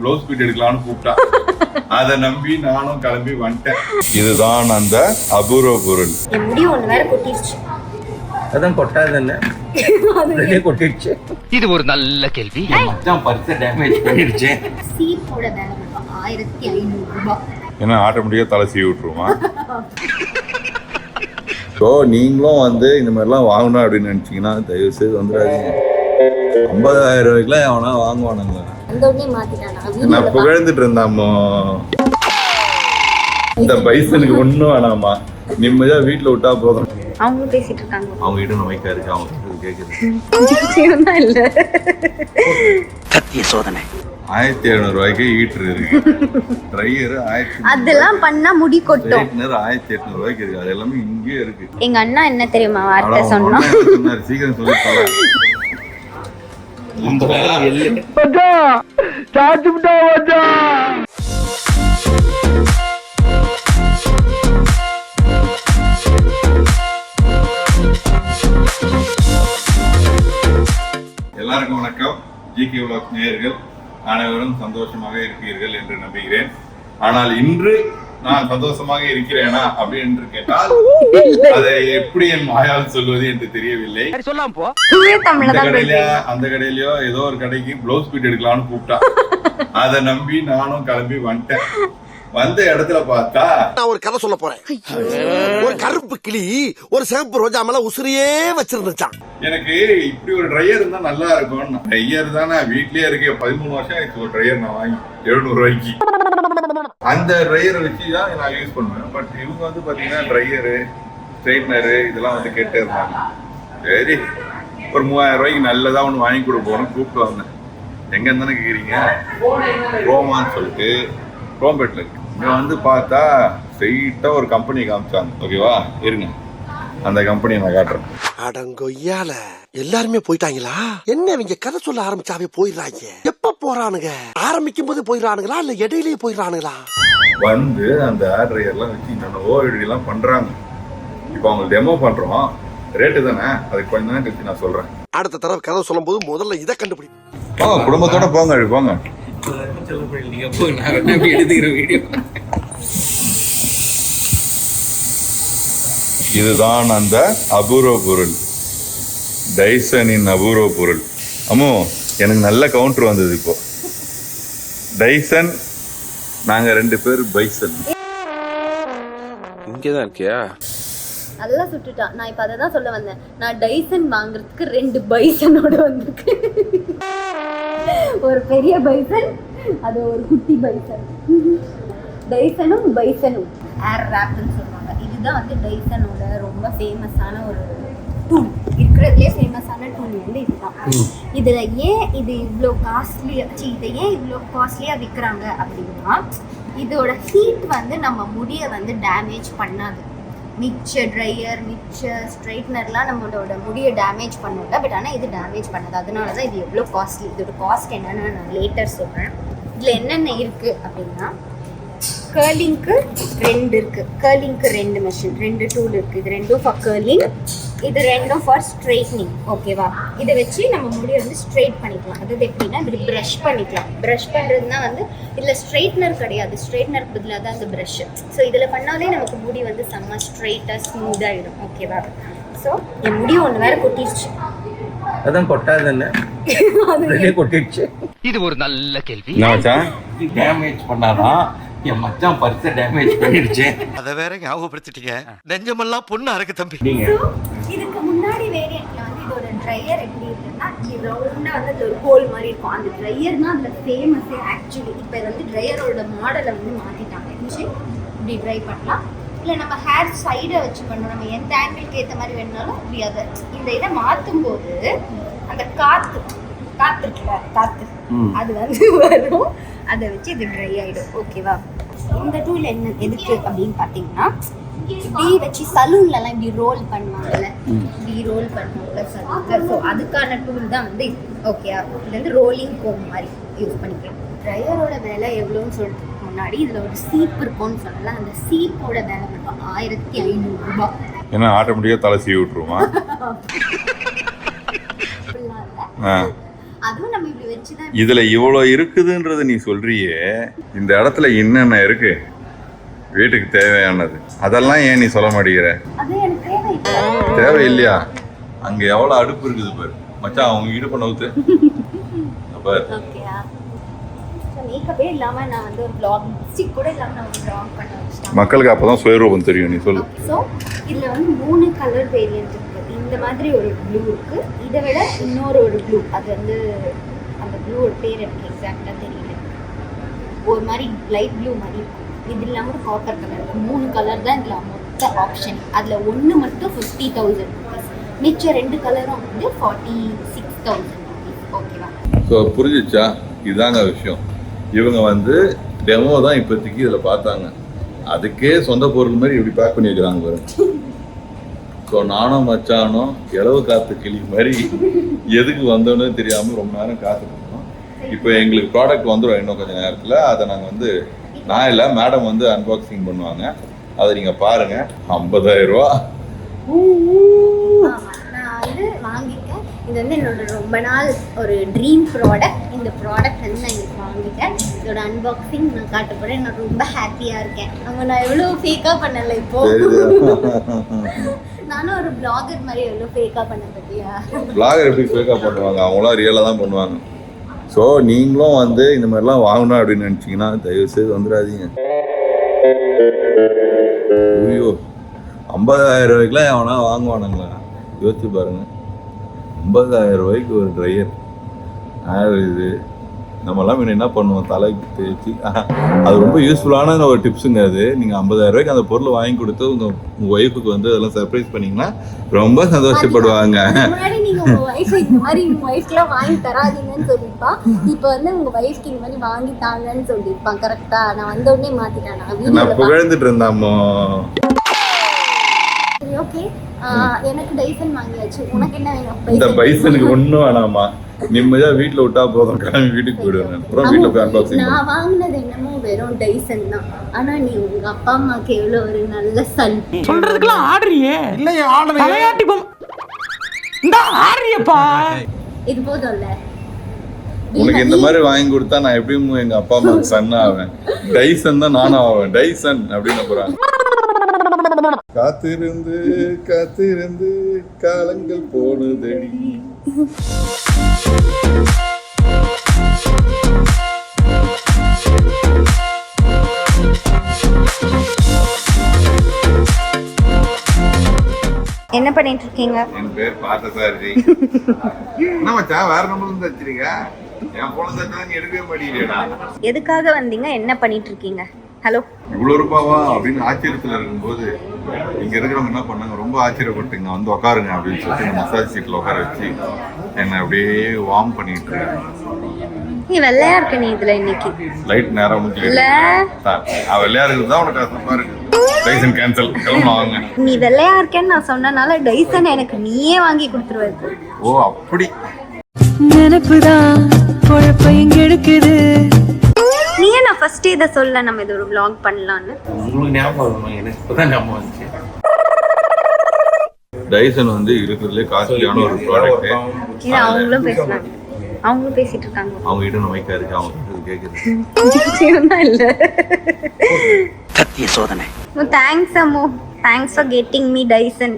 Blouse beat எடுக்கலாம்னு கூப்பிட்டா. அதை நம்பி நானும் கிளம்பி வந்துட்டேன். இதுதான் அந்த அபூர்வ பொருள். என் முடி ஒன்று வேற கொட்டிருச்சு அதான் கொட்டாது ரெண்டே கொட்டிடுச்சு. இது ஒரு நல்ல கேள்வி. மச்சான் பர்ஸை டேமேஜ் பண்ணிடுச்சு. சீப்போட ஆயிரத்தி ஐநூறு ரூபாய் ஏன்னா ஆட்டோமேட்டிக்காக தலை சீவி விட்டுருமா ஸோ நீங்களும் வந்து இந்த மாதிரிலாம் வாங்கணும் அப்படின்னு நினச்சிங்கன்னா தயவு செய்து வந்துடாதீங்க. ஐம்பதாயிரம் ரூபாய்க்குலாம் எவனா வாங்குவானுங்க. அந்த உடனே மாத்திட்டானா நான் புகழ்ந்துட்டு இருந்தாமோ இந்த பைசனுக்கு ஒன்றும் வேணாமா நிம்மதியாக வீட்டில் விட்டா போதும். அவங்களும் பேசிட்டு இருக்காங்க. அவங்க கிட்ட மைக்கா இருக்கு. அவங்க கேட்குது இல்ல. சத்திய சோதனை. ஆயிரத்தி எழுநூறு ரூபாய்க்கு ஈட்டர் இருக்கு. ட்ரையர் ஆயிரத்தி அதெல்லாம் பண்ணா முடி கொட்டும். ஆயிரத்தி எட்நூறு ரூபாய்க்கு இருக்கு. அது எல்லாமே இங்கேயே இருக்கு. எங்க அண்ணா என்ன தெரியுமா வார்த்தை சொன்னா? சீக்கிரம் சொல்லி எல்லாருக்கும் வணக்கம். ஜிகே உலக் நேயர்கள் அனைவரும் சந்தோஷமாக இருப்பீர்கள் என்று நம்புகிறேன். ஆனால் இன்று நான் சந்தோஷமாக இருக்கிறேனா அப்படி என்று கேட்டால் அதை எப்படி என் வாயால் சொல்வது என்று தெரியவில்லை. அந்த தான் கடையிலயோ ஏதோ ஒரு கடைக்கு ப்ளவுஸ் பீட் எடுக்கலாம்னு கூப்பிட்டா. அதை நம்பி நானும் கிளம்பி வந்துட்டேன். வந்த இடத்துல பார்த்தா நான் ஒரு கதை சொல்ல போறேன். ஒரு கருப்பு கிளி ஒரு சிவப்பு ரோஜா மேல உசிரியே வச்சிருந்துச்சான் எனக்கு இப்படி ஒரு ட்ரையர் இருந்தா நல்லா இருக்கும் ட்ரையர் தானே வீட்லயே இருக்கு பதிமூணு வருஷம் ஒரு ட்ரையர் நான் வாங்கி எழுநூறு ரூபாய்க்கு. அந்த ட்ரையரை வச்சு தான் நான் யூஸ் பண்ணுவேன். பட் இவங்க வந்து பாத்தீங்கன்னா ட்ரையரு ஸ்ட்ரைட்னரு இதெல்லாம் வந்து கேட்டே இருந்தாங்க. சரி ஒரு மூவாயிரம் ரூபாய்க்கு நல்லதா ஒன்று வாங்கி கொடுப்போம்னு கூப்பிட்டு வந்தேன். எங்க தானே கேக்குறீங்க? ரோமான்னு சொல்லிட்டு ரோம்பேட்டில் இருக்கு. இங்க வந்து பார்த்தா ஸ்ட்ரெயிட்டா ஒரு கம்பெனி காமிச்சாங்க. ஓகேவா இருங்க. அந்த கம்பெனியை நான் காட்டுறேன். அடங்கொய்யால. எல்லாருமே போயிட்டாங்களா? என்ன இவங்க கதை சொல்ல ஆரம்பிச்சாவே போயிடுறாங்க. போறானுங்க. ஆரம்பிக்கும் போது போயிடுறானுங்களா? இல்ல இடையிலேயே போயிடுறானுங்களா? வந்து அந்த ஏர் ட்ரையர்லாம் வச்சு என்னென்னவோ எல்லாம் பண்றாங்க. இப்போ அவங்க டெமோ பண்றோம். ரேட்டு தானே? அதுக்கு கொஞ்ச நேரம் கழிச்சு நான் சொல்றேன். அடுத்த தடவை கதை சொல்லும் போது முதல்ல இதை கண்டுபிடி போங்க குடும்பத்தோட போங்க அப்படி போங்க. இதுதான் அந்த அபூர்வ பொருள். டைசனின் அபூர்வ பொருள். அம்மோ எனக்கு நல்ல கவுண்டர் வந்தது இப்போ. டைசன் நாங்க ரெண்டு பேர் பைசன் இங்கதான் இருக்கியா? அதெல்லாம் சுட்டுட்டான் நான் இப்ப அதை தான் சொல்ல வந்தேன். நான் டைசன் வாங்குறதுக்கு ரெண்டு பைசனோட வந்திருக்கு. ஒரு பெரிய பைசன் அது ஒரு குட்டி பைசன் டைசனும் பைசனும் ஏர் ரேப்னு சொல்லுவாங்க. இதுதான் வந்து டைசனோட ரொம்ப ஃபேமஸான ஒரு டூல் இருக்கிறதுலே ஃபேமஸான டூல் வந்து இதுதான். இதில் ஏன் இது இவ்வளோ காஸ்ட்லியாக சி இதை ஏன் இவ்வளோ காஸ்ட்லியாக விற்கிறாங்க அப்படின்னா இதோட ஹீட் வந்து நம்ம முடியை வந்து டேமேஜ் பண்ணாது. மிச்ச ட்ரையர் மிச்ச ஸ்ட்ரைட்னர்லாம் நம்மளோட முடியை டேமேஜ் பண்ணல பட் ஆனால் இது டேமேஜ் பண்ணாது. அதனால தான் இது எவ்வளோ காஸ்ட்லி இதோட காஸ்ட் என்னென்னு நான் லேட்டர் சொல்கிறேன் இதில் என்னென்ன இருக்குது அப்படின்னா கேர்லிங்க்கு ரெண்டு இருக்குது கேர்லிங்க்கு ரெண்டு மிஷின் ரெண்டு டூல் இருக்குது இது ரெண்டும் ஃபார் கேர்லிங் இது ரெண்டும் ஃபார் ஸ்ட்ரைட்னிங் ஓகேவா இதை வச்சு நம்ம முடியை வந்து ஸ்ட்ரைட் பண்ணிக்கலாம். அதாவது எப்படின்னா இப்படி ப்ரஷ் பண்ணிக்கலாம். ப்ரஷ் பண்ணுறதுனா வந்து இதில் ஸ்ட்ரைட்னர் கிடையாது. ஸ்ட்ரைட்னர் பதிலாக தான் இந்த ப்ரஷ் ஸோ இதில் பண்ணாலே நமக்கு முடி வந்து செம்ம ஸ்ட்ரைட்டாக ஸ்மூத்தாகிடும் ஓகேவா ஸோ என் முடி ஒன்று வேற கொட்டிருச்சு. அதான் கொட்டாது ரெண்டே கொட்டிடுச்சு இது ஒரு நல்ல கேள்வி. என்ன டேமேஜ் பண்ணாதான் என் மச்சான் பர்ஸை டேமேஜ் பண்ணிடுச்சு. அத வேற ஞாபகப்படுத்திட்டீங்க. நெஞ்சமெல்லாம் பொண்ணு அறக்கு தம்பி. நீங்க இதுக்கு முன்னாடி வேரியண்ட்ல வந்து இதோட ட்ரையர் எப்படி இருக்குன்னா இப்படி ரவுண்டா வந்து அது ஒரு ஹோல் மாதிரி இருக்கும். அந்த ட்ரையர்னா அதுல ஃபேமஸே ஆக்சுவலி இப்போ இது வந்து ட்ரையரோட மாடலை வந்து மாத்திட்டாங்க. இருந்துச்சு இப்படி ட்ரை பண்ணலாம். இல்லை நம்ம ஹேர் சைடை வச்சு பண்ணணும். நம்ம எந்த ஆங்கிளுக்கு ஏற்ற மாதிரி வேணுனாலும் இப்படி அதை இந்த இதை மாற்றும் போது அந்த காத்து காத்து இருக்குல்ல காத்து ம். அது வந்து வரும். அதை வச்சு இது ட்ரை ஆயிடும். ஓகேவா இந்த டூல் என்ன எதுக்கு அப்படின்னு பார்த்தீங்கன்னா இப்படி வச்சு சலூன்லலாம் இப்படி ரோல் பண்ணுவாங்கல்ல. இப்படி ரோல் பண்ணுவாங்கல்ல சலூன்ல ஸோ அதுக்கான டூல் தான் வந்து ஓகேயா இது வந்து ரோலிங் கோம் மாதிரி யூஸ் பண்ணிக்கலாம். ட்ரையரோட விலை எவ்வளோன்னு சொல்றதுக்கு முன்னாடி இதில் ஒரு சீப் இருக்கும்னு சொல்லல அந்த சீப்போட விலை மட்டும் ஆயிரத்தி ஐநூறு ரூபாய் ஏன்னா ஆட்டோமேட்டிக்காக தலை சீவி விட்டுருமா? அதுவும் நம்ம இப்படி வச்சு தான் இதுல இவ்வளோ இருக்குதுன்றது நீ சொல்றியே. இந்த இடத்துல என்னென்ன இருக்கு? வீட்டுக்கு தேவையானது. அதெல்லாம் ஏன் நீ சொல்ல மாட்டேங்கிற? தேவை. இல்லையா அங்க எவ்வளவு அடுப்பு இருக்குது பாரு. மச்சான் அவங்க இடுப்ப நவுத்து பாரு. மக்களுக்கு அப்பதான் சுயரூபம் தெரியும் நீ சொல்லு. ஸோ இதில் வந்து மூணு கலர் வேரியன்ட் இருக்கு. இந்த மாதிரி ஒரு ப்ளூ இருக்கு. இதை விட இன்னொரு ஒரு ப்ளூ அது வந்து அந்த ப்ளூவோட பேர் எனக்கு எக்ஸாக்டாக தெரியல. ஒரு மாதிரி லைட் ப்ளூ மாதிரி இருக்கும் இது இல்லாமல் காப்பர் கலர் மூணு கலர் தான் இதில் மொத்த ஆப்ஷன் அதில் ஒன்று மட்டும் ஃபிஃப்டி தௌசண்ட் ருபீஸ் மிச்சம் ரெண்டு கலரும் வந்து ஃபார்ட்டி சிக்ஸ் தௌசண்ட் ருபீஸ் ஓகேவா ஸோ புரிஞ்சிச்சா? இதுதாங்க விஷயம். இவங்க வந்து டெமோ தான் இப்போதைக்கு இதில் பார்த்தாங்க. அதுக்கே சொந்த பொருள் மாதிரி இப்படி பேக் பண்ணி வைக்கிறாங்க பாருங்க. ஸோ நானும் மச்சானும் இளவு காத்து கிளி மாதிரி எதுக்கு வந்தோன்னு தெரியாமல் ரொம்ப நேரம் காத்துருக்கோம் இப்போ எங்களுக்கு ப்ராடக்ட் வந்துடும் இன்னும் கொஞ்சம் நேரத்தில். அதை நாங்கள் வந்து நான் இல்லை மேடம் வந்து அன்பாக்சிங் பண்ணுவாங்க. அதை நீங்கள் பாருங்கள் ஐம்பதாயிரம் ரூபா. நான் வந்து வாங்கிட்டேன். இது வந்து என்னோட ரொம்ப நாள் ஒரு ட்ரீம் ப்ராடக்ட் இந்த ப்ராடக்ட் வந்து நான் இன்னைக்கு வாங்கிட்டேன். இதோட அன்பாக்சிங் நான் காட்ட போறேன். நான் ரொம்ப ஹாப்பியாக இருக்கேன். அவங்க நான் எவ்வளோ ஃபேக்காக பண்ணல இப்போ. நானும் ஒரு பிளாகர் மாதிரி எவ்வளோ ஃபேக்காக பண்ண பத்தியா? பிளாகர் எப்படி ஃபேக்காக பண்ணுவாங்க? அவங்களாம் ரியலாக தான் பண்ணுவாங்க. ஸோ நீங்களும் வந்து இந்த மாதிரிலாம் வாங்கணும் அப்படின்னு நினச்சிங்கன்னா தயவுசெய்து வந்துடாதீங்க. ஐயோ ஐம்பதாயிரம் ரூபாய்க்குலாம் எவனா வாங்குவானுங்களா? யோசிச்சு பாருங்க. ஐம்பதாயிரம் ரூபாய்க்கு ஒரு ட்ரையர் இது. நம்மலாம் என்ன பண்ணுவோம்? தலைக்கு தேய்ச்சி. அது ரொம்ப யூஸ்ஃபுல்லான ஒரு டிப்ஸுங்க அது. நீங்கள் ஐம்பதாயிரம் ரூபாய்க்கு அந்த பொருளை வாங்கி கொடுத்து உங்கள் உங்கள் ஒய்ஃபுக்கு வந்து அதெல்லாம் சர்ப்ரைஸ் பண்ணீங்கன்னா ரொம்ப சந்தோஷப்படுவாங்க. நான் புகழ்ந்துட்டு இருந்தாமோ ஓகே எனக்கு டைசன் வாங்கியாச்சு. உனக்கு என்ன வேணும்? இந்த Dyson? பைசனுக்கு ஒன்றும் வேணாமா நிம்மதியா வீட்டுல விட்டா போதும். கிளம்பி வீட்டுக்கு போயிடுவேன். அப்புறம் வீட்டுல போய் அன்பாக்சிங் நான் வாங்கினது என்னமோ வெறும் டைசன் தான். ஆனா நீ உங்க அப்பா அம்மாக்கு எவ்வளவு ஒரு நல்ல சன் சொல்றதுக்கெல்லாம் ஆடுறியே. இல்லையே ஆடுறேன் தலையாட்டி இந்த ஆடுறியப்பா. இது போதும்ல உனக்கு இந்த மாதிரி வாங்கி கொடுத்தா நான் எப்படியும் எங்க அப்பா அம்மா சன் ஆவேன். டைசன் தான் நானும் ஆவேன். டைசன் அப்படின்னு போறாங்க காத்திருந்து காத்திருந்து காலங்கள் போனதடி. என்ன பண்ணிட்டு இருக்கீங்க என் பேர் பார்த்தசாரதி என்ன மச்சான் வேற நம்பர் இருந்து வச்சிருக்க என் போன தட்டா நீ எடுக்கவே மாட்டேங்கிறா எதுக்காக வந்தீங்க? என்ன பண்ணிட்டு இருக்கீங்க ஹலோ. இவ்வளவு ரூபாவா அப்படின்னு ஆச்சரியத்துல இருக்கும்போது இங்க இருக்கிறவங்க என்ன பண்ணாங்க? ரொம்ப ஆச்சரியப்பட்டுங்க. வந்து உட்காருங்க அப்படின்னு சொல்லிட்டு மசாஜ் சீட்ல உட்கார வச்சு என்னை அப்படியே வார்ம் பண்ணிட்டு இருக்காங்க. நீ வெள்ளையா இருக்க நீ இதுல இன்னைக்கு. லைட் நேரம் இல்ல. வெள்ளையா இருக்குது தான் உனக்கு கஷ்டமா இருக்கு லைசன் கேன்சல் கிளம்ப வாங்க. நீ வெள்ளையா இருக்கேன்னு நான் சொன்னனால டைசன் எனக்கு நீயே வாங்கி கொடுத்துருவது ஓ அப்படி. நினைப்புதான். இங்க எடுக்குது. ஃபர்ஸ்ட் இதை சொல்ல நம்ம இது ஒரு vlog பண்ணலான்னு உங்களுக்கு ஞாபகம் எனக்கு இப்பதான் ஞாபகம் வந்துச்சு. டைசன் வந்து இருக்கிறதுலே காஸ்ட்லியான ஒரு ப்ராடக்ட் இது அவங்களும் பேசுனாங்க. அவங்களும் பேசிட்டு இருக்காங்க அவங்க கிட்ட நம்ம மைக்கா இருக்கு அவங்க கேக்குது. இல்ல. சத்திய சோதனை. Thanks Ammu. Thanks for getting me Dyson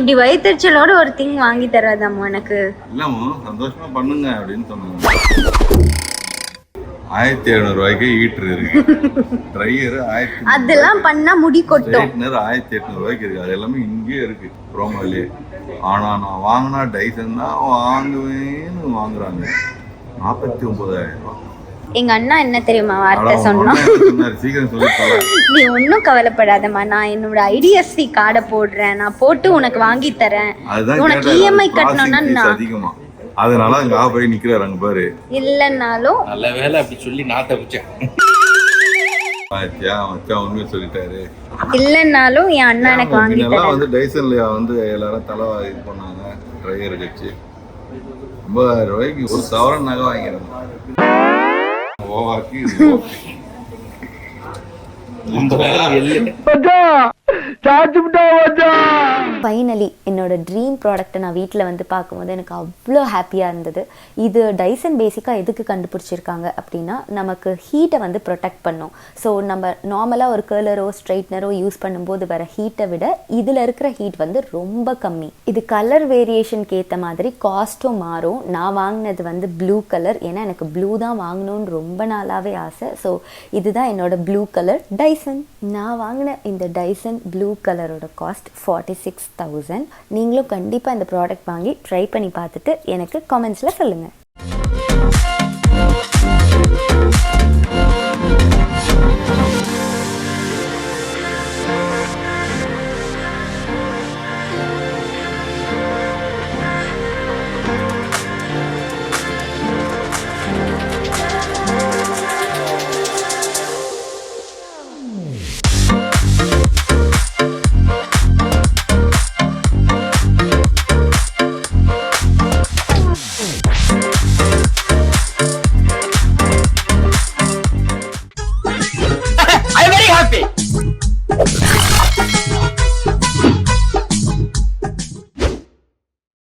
இப்படி வயிற்றுச்சலோட ஒரு திங் வாங்கி தராது அம்மு எனக்கு. இல்லம்மா சந்தோஷமா பண்ணுங்க அப்படின்னு சொன்னாங்க. ஆயிரத்தி எழுநூறு ரூபாய்க்கு ஹீட்டர் இருக்கு. ட்ரையர் ஆயிரத்தி அதெல்லாம் பண்ணா முடி கொட்டும். ஸ்ட்ரைட்னர் ஆயிரத்தி எட்நூறு ரூபாய்க்கு இருக்கு. அது எல்லாமே இங்கேயே இருக்கு ப்ரோமோலயே ஆனா நான் வாங்கினா டைசன் தான் வாங்குவேன்னு வாங்குறாங்க. நாற்பத்தி ஒன்பதாயிரம் ரூபாய். எங்க அண்ணா என்ன தெரியுமா வார்த்தை உங்க சொன்னா? அண்ணன் என்ன சொன்னாரு? சீக்கிரம் சொல்லி தொலை. நீ ஒன்றும் கவலைப்படாதம்மா. நான் என்னோட ஐடிஎஃப்சி கார்டை போடுறேன். நான் போட்டு உனக்கு வாங்கி தரேன். அதுதான் உனக்கு இஎம்ஐ அது கட்டணும்னா நான் அதனால அங்க ஆ போய் நிக்கிறாரு அங்க பாரு. இல்லைன்னாலும் நல்ல வேலை அப்படி சொல்லி நான் தப்பிச்சேன். பாத்தியா மச்சான் உண்மையை சொல்லிட்டாரு. இல்லைன்னாலும் என் அண்ணா எனக்கு வாங்கி தரேன் வந்து டைசன்லயா வந்து எல்லாரும் தலை இது பண்ணாங்க. ட்ரையர் வச்சு ஐம்பதாயிரம் ரூபாய்க்கு ஒரு சவரன் நகை வாங்கிறாங்க ஓவாக்கி இது ஓகே. ஃபைனலி என்னோட ட்ரீம் ப்ராடக்ட்டை நான் வீட்டில் வந்து பார்க்கும்போது எனக்கு அவ்வளோ ஹாப்பியாக இருந்தது. இது டைசன் பேசிக்காக எதுக்கு கண்டுபிடிச்சிருக்காங்க அப்படின்னா நமக்கு ஹீட்டை வந்து ப்ரொடெக்ட் பண்ணும். ஸோ நம்ம நார்மலாக ஒரு கேர்லரோ ஸ்ட்ரைட்னரோ யூஸ் பண்ணும்போது வர ஹீட்டை விட இதில் இருக்கிற ஹீட் வந்து ரொம்ப கம்மி. இது கலர் வேரியேஷனுக்கு ஏற்ற மாதிரி காஸ்ட்டும் மாறும். நான் வாங்கினது வந்து ப்ளூ கலர் ஏன்னா எனக்கு ப்ளூ தான் வாங்கணும்னு ரொம்ப நாளாகவே ஆசை. ஸோ இதுதான் என்னோட ப்ளூ கலர் டைசன் நான் வாங்கின இந்த டைசன் ப்ளூ கலரோட காஸ்ட் ஃபார்ட்டி சிக்ஸ் தௌசண்ட் நீங்களும் கண்டிப்பாக இந்த ப்ராடக்ட் வாங்கி ட்ரை பண்ணி பார்த்துட்டு எனக்கு கமெண்ட்ஸில் சொல்லுங்கள்